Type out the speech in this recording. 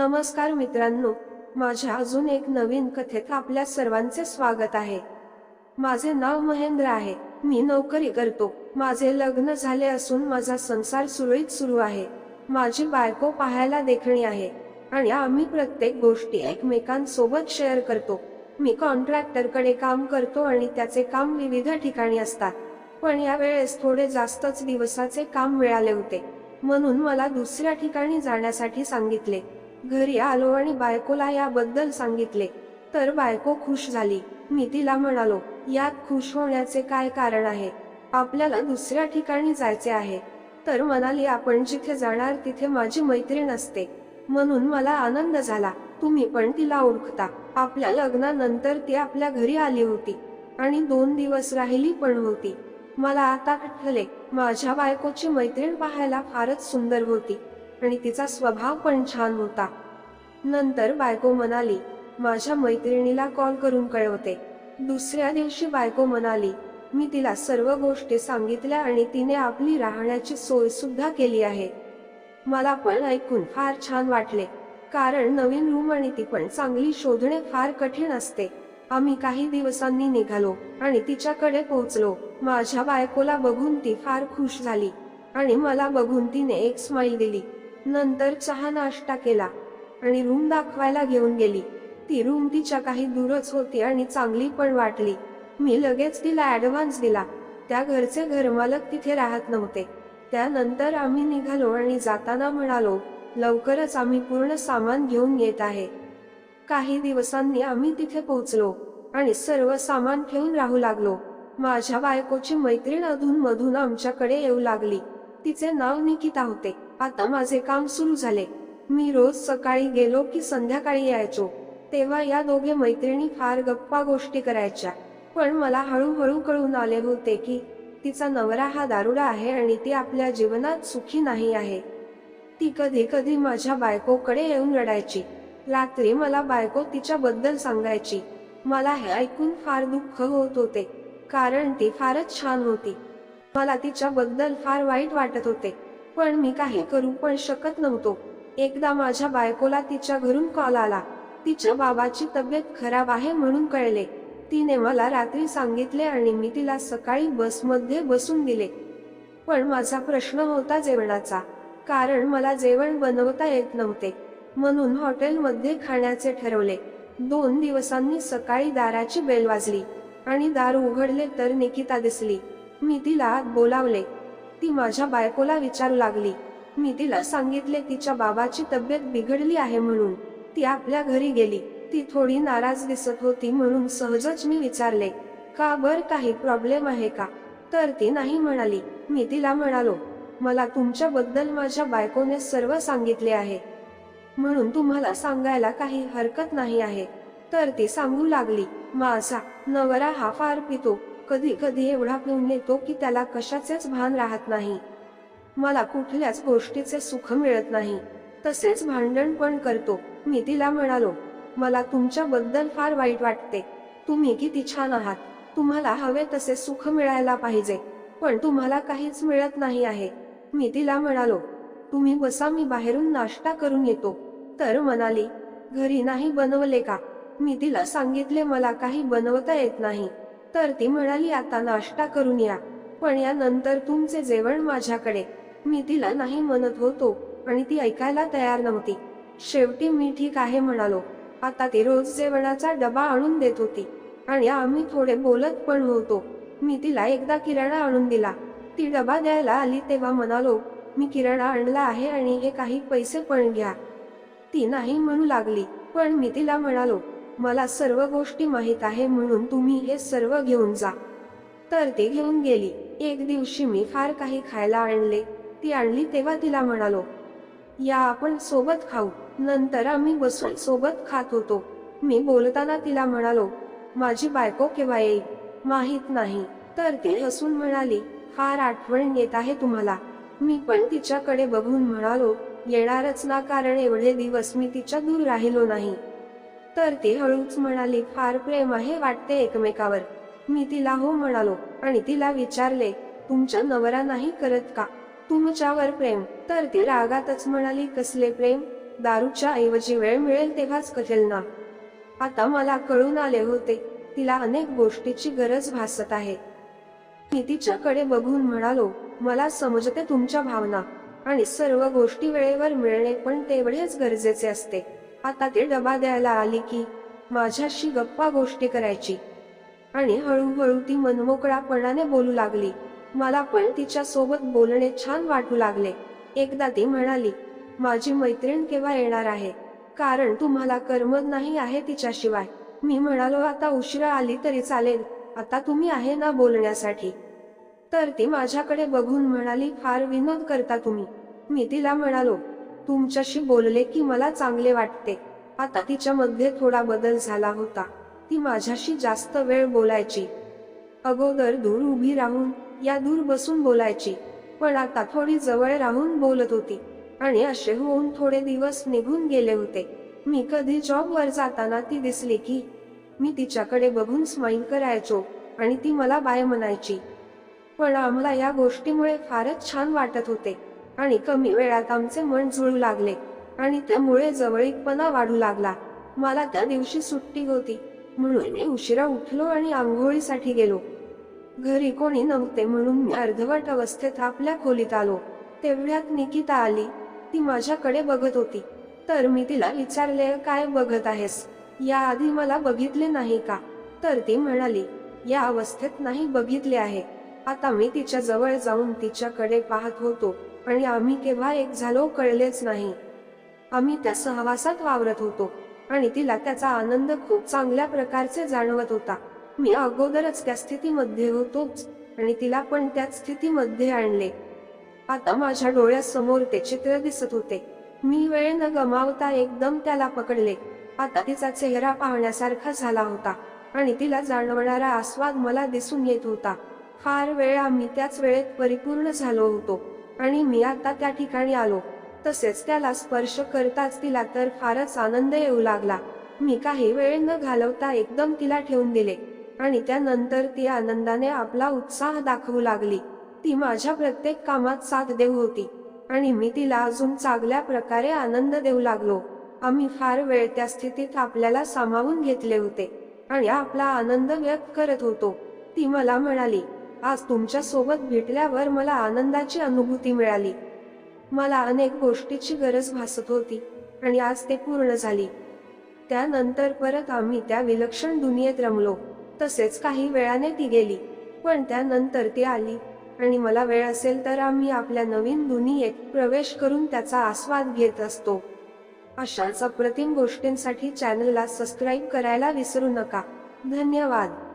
नमस्कार मित्रांनो माझ्या अजून एक नवीन कथेत आपल्या सर्वांचे स्वागत आहे. माझे नाव महेंद्र आहे मी नोकरी करतो. माझे लग्न झाले असून माझा संसार सुरळीत सुरू आहे. माझी बायको पाहायला देखणी आहे. आणि आम्ही प्रत्येक गोष्टी एकमेकांसोबत शेअर करतो. मी कॉन्ट्रॅक्टरकडे काम करतो आणि त्याचे काम विविध ठिकाणी असतात. पण यावेळेस थोडे जास्तच दिवसाचे काम मिळाले होते. म्हणून मला दुसऱ्या ठिकाणी जाण्यासाठी सांगितले. घरी आलो आणि बायकोला याबद्दल सांगितले. तर बायको खुश झाली. मी तिला म्हणालो यात खुश होण्याचे काय कारण आहे? आपल्याला दुसऱ्या ठिकाणी जायचे आहे तर म्हणाली आपण जिथे जाणार तिथे माझी मैत्रीण असते. म्हणून मला आनंद झाला. तुम्ही पण तिला ओळखता. आपल्या लग्नानंतर ती आपल्या घरी आली होती. आणि दोन दिवस राहिली पण होती. मला आता आठवले माझ्या बायकोची मैत्रीण पाहायला फारच सुंदर होती. आणि तिचा स्वभाव पण छान होता. नंतर बायको म्हणाली माझ्या मैत्रिणीला कॉल करून कळवते. दुसऱ्या दिवशी बायको म्हणाली मी तिला सर्व गोष्टी सांगितल्या आणि तिने आपली राहण्याची सोय सुद्धा केली आहे. मला पण ऐकून फार छान वाटले. कारण नवीन रूम आणि ती पण चांगली शोधणे फार कठीण असते. आम्ही काही दिवसांनी निघालो आणि तिच्याकडे पोहोचलो. माझ्या बायकोला बघून ती फार खुश झाली आणि मला बघून तिने एक स्माईल दिली. नंतर चहा नाश्ता केला आणि रूम दाखवायला घेऊन गेली. ती रूम तिच्या काही दूरच होती आणि चांगली पण वाटली. मी लगेच तिला ऍडव्हान्स दिला. त्या घरचे घरमालक तिथे राहत नव्हते. त्यानंतर आम्ही निघालो आणि जाताना म्हणालो लवकरच आम्ही पूर्ण सामान घेऊन येत आहे. काही दिवसांनी आम्ही तिथे पोहोचलो आणि सर्व सामान ठेवून राहू लागलो. माझ्या बायकोची मैत्रीण अधूनमधून आमच्याकडे येऊ लागली. तिचे नाव निकिता होते. आता माझे काम सुरू झाले. मी रोज सकाळी गेलो की संध्याकाळी यायचो. तेव्हा या दोघे मैत्रिणी फार गप्पा गोष्टी करायच्या. पण मला हळूहळू कळून आले होते की तिचा नवरा हा दारुडा आहे आणि ती आपल्या जीवनात सुखी नाही आहे. ती कधी कधी माझ्या बायकोकडे येऊन रडायची. रात्री मला बायको तिच्याबद्दल सांगायची. मला हे ऐकून फार दुःख होत होते. कारण ती फारच छान होती. मला तिच्याबद्दल फार वाईट वाटत होते. पण मी काही करू पण शकत नव्हतो. एकदा माझ्या बायकोला तिच्या घरून कॉल आला. तिच्या बाबाची तब्येत खराब आहे म्हणून कळले. तिने मला रात्री सांगितले आणि मी तिला सकाळी बसमध्ये बसून दिले. पण माझा प्रश्न होता जेवणाचा. कारण मला जेवण बनवता येत नव्हते. म्हणून हॉटेलमध्ये खाण्याचे ठरवले. दोन दिवसांनी सकाळी दाराची बेल वाजली. आणि दार उघडले तर निकिता दिसली. मी तिला बोलावले. ती माझ्या बायकोला विचारू लागली. मी तिला सांगितले तिच्या बाबाची तब्येत बिघडली आहे म्हणून. ती आपल्या घरी गेली. ती थोडी नाराज दिसत होती म्हणून सहजच मी विचारले का बर काही प्रॉब्लेम आहे का? तर ती नाही म्हणाली. मी तिला म्हणालो मला तुमच्याबद्दल माझ्या बायकोने सर्व सांगितले आहे. म्हणून तुम्हाला सांगायला काही हरकत नाही आहे. तर ती सांगू लागली माझा नवरा हा फार पितो. कधी कधी एवढा पिऊन येतो की त्याला कशाचेच भान राहत नाही. मला कुठल्याच गोष्टीचे सुख मिळत नाही. तसेच भांडण पण करतो. मी तिला म्हणालो मला तुमच्याबद्दल फार वाईट वाटते. तुम्ही किती छान आहात. तुम्हाला हवे तसे सुख मिळायला पाहिजे. पण तुम्हाला काहीच मिळत नाही आहे. मी तिला म्हणालो तुम्ही बसा मी बाहेरून नाश्ता करून येतो. तर म्हणाली घरी नाही बनवले का? मी तिला सांगितले मला काही बनवता येत नाही. तर ती म्हणाली आता नाश्ता करून या. पण यानंतर तुमचे जेवण माझ्याकडे. मी तिला नाही म्हणत होतो आणि ती ऐकायला तयार नव्हती. शेवटी मी ठीक आहे म्हणालो. आता ती रोज जेवणाचा डबा आणून देत होती आणि आम्ही थोडे बोलत पण होतो. मी तिला एकदा किराणा आणून दिला. ती डबा द्यायला आली तेव्हा म्हणालो मी किराणा आणला आहे आणि हे काही पैसे पण घ्या. ती नाही म्हणू लागली पण मी तिला म्हणालो मला सर्व गोष्टी माहीत आहे म्हणून तुम्ही हे सर्व घेऊन जा. तर ती घेऊन गेली. एक दिवशी मी फार काही खायला आणले. ती आणली तेव्हा तिला म्हणालो या आपण सोबत खाऊ. नंतर आम्ही बसून सोबत खात होतो. मी बोलताना तिला म्हणालो माझी बायको केव्हा येईल? माहीत नाही. तर ती हसून म्हणाली फार आठवण येत आहे तुम्हाला. मी पण तिच्याकडे बघून म्हणालो येणारच ना कारण एवढे दिवस मी तिच्या दूर राहिलो नाही. तर ती हळूच म्हणाली फार प्रेम आहे वाटते एकमेकावर. मी तिला हो म्हणालो आणि तिला विचारले तुमच्या नवरा नाही करत का? तुमच्यावर प्रेम. तर ती रागातच म्हणाली कसले प्रेम? दारूच्या ऐवजी वेळ मिळेल तेव्हाच कथेल ना. आता मला कळून आले होते तिला अनेक गोष्टीची गरज भासत आहे. मी तिच्याकडे बघून म्हणालो मला समजते तुमच्या भावना आणि सर्व गोष्टी वेळेवर मिळणे पण तेवढेच गरजेचे असते. आता ते डबा द्यायला आली की माझ्याशी गप्पा गोष्टी करायची. आणि हळूहळू ती मनमोकळापणाने बोलू लागली. मला पण तिच्या सोबत बोलणे छान वाटू लागले. एकदा ती म्हणाली माझी मैत्रीण केव्हा येणार आहे? कारण तुम्हाला करमत नाही आहे तिच्याशिवाय. मी म्हणालो आता उशिरा आली तरी चालेल. आता तुम्ही आहे ना बोलण्यासाठी? तर ती माझ्याकडे बघून म्हणाली फार विनोद करता तुम्ही. मी तिला म्हणालो तुमच्याशी बोलले की मला चांगले वाटते. आता तिच्यामध्ये थोडा बदल झाला होता. ती माझ्याशी जास्त वेळ बोलायची. अगोदर दूर उभी राहून या दूर बसून बोलायची. पण आता थोडी जवळ राहून बोलत होती. आणि असे होऊन थोडे दिवस निघून गेले होते. मी कधी जॉबवर जाताना ती दिसली की मी तिच्याकडे बघून स्माईल करायचो आणि ती मला बाय म्हणायची. पण आम्हाला या गोष्टीमुळे फारच छान वाटत होते. आणि कमी वेळात आमचे मन जुळू लागले आणि त्यामुळे जवळीकपणा वाढू लागला. मला त्या दिवशी सुट्टी होती म्हणून मी उशिरा उठलो आणि आंघोळीसाठी गेलो. घरी कोणी नव्हते म्हणून मी अर्धवट अवस्थेत आपल्या खोलीत आलो. तेवढ्यात निकिता आली. ती माझ्याकडे बघत होती. तर मी तिला विचारले काय बघत आहेस? याआधी मला बघितले नाही का? तर ती म्हणाली या अवस्थेत नाही बघितले आहे. आता मी तिच्या जवळ जाऊन तिच्याकडे पाहत होतो. आणि आम्ही केव्हा एक झालो कळलेच नाही. आम्ही त्या सहवासात वावरत होतो आणि तिला त्याचा आनंद खूप चांगल्या प्रकारचे जाणवत होता. मी अगोदरच त्या स्थितीमध्ये होतोच आणि तिला पण त्याच स्थितीमध्ये आणले. आता माझ्या डोळ्यासमोर ते चित्र दिसत होते. मी वेळ न गमावता एकदम त्याला पकडले. आता तिचा चेहरा पाहण्यासारखा झाला होता आणि तिला जाणवणारा आस्वाद मला दिसून येत होता. फार वेळ आम्ही त्याच वेळेत परिपूर्ण झालो होतो. आणि मी आता त्या ठिकाणी आलो. तसेच त्याला स्पर्श करताच तिला तर फारच आनंद येऊ लागला. मी काही वेळ न घालवता एकदम तिला ठेवून दिले. आणि त्यानंतर ती आनंदाने आपला उत्साह दाखवू लागली. ती माझ्या प्रत्येक कामात साथ देऊ होती. आणि मी तिला अजून चांगल्या प्रकारे आनंद देऊ लागलो. आम्ही फार वेळ त्या स्थितीत आपल्याला सामावून घेतले होते. आणि आपला आनंद व्यक्त करत होतो. ती मला म्हणाली आज तुमच्यासोबत भेटल्यावर मला आनंदाची अनुभूती मिळाली. मला अनेक गोष्टीची गरज भासत होती आणि आज ते पूर्ण झाली. त्यानंतर परत आम्ही त्या विलक्षण दुनियेत रमलो. तसेच काही वेळाने ती गेली पण त्यानंतर ती आली आणि मला वेळ असेल तर आम्ही आपल्या नवीन दुनियेत प्रवेश करून त्याचा आस्वाद घेत असतो. अशाच अप्रतिम गोष्टींसाठी चॅनलला सबस्क्राईब करायला विसरू नका. धन्यवाद.